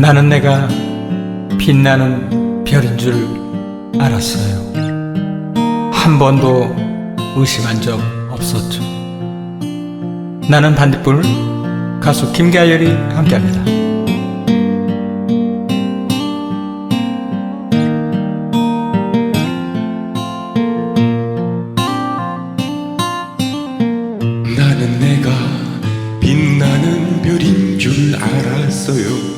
나는 내가 빛나는 별인 줄 알았어요. 한 번도 의심한 적 없었죠. 나는 반딧불 가수 김가열이 함께합니다. 나는 내가 빛나는 별인 줄 알았어요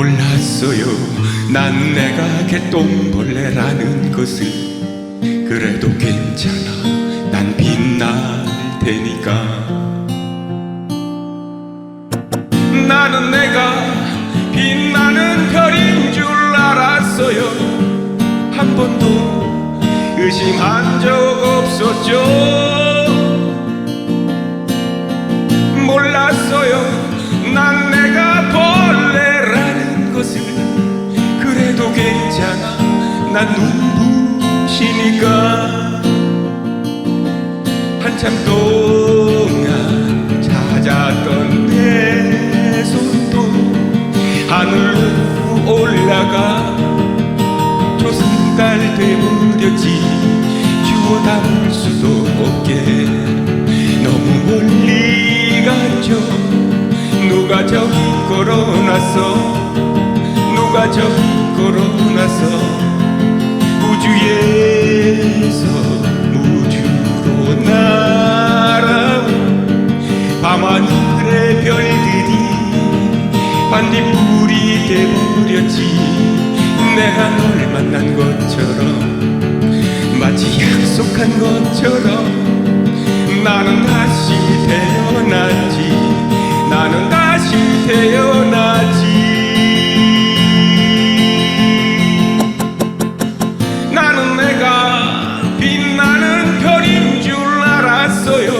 몰랐어요. 난 내가 개똥벌레라는 것을. 그래도 괜찮아. 난 빛날 테니까. 나는 내가 빛나는 별인 줄 알았어요. 한 번도 의심한 적 몰랐어 난 눈부시니까 한참 동안 찾았던 내 손도 하늘로 올라가 조승달 돼버렸지. 주워 담을 수도 없게. 너무 멀리 갔죠. 누가 저기 걸어놨어? 누가 저기 걸어놨어 날아온 밤하늘의 별들이 반딧불이 돼버렸지. 내가 널 만난 것처럼 마치 약속한 것처럼 나는 다시 태어났지. 나는 다시 태어났지. 나는 내가 빛나는 별인 줄 알았어요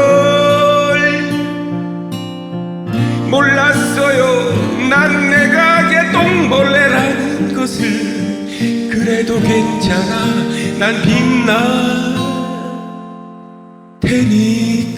몰랐어요. 난 내가 개똥벌레라는 것을 그래도 괜찮아. 난 빛나 테니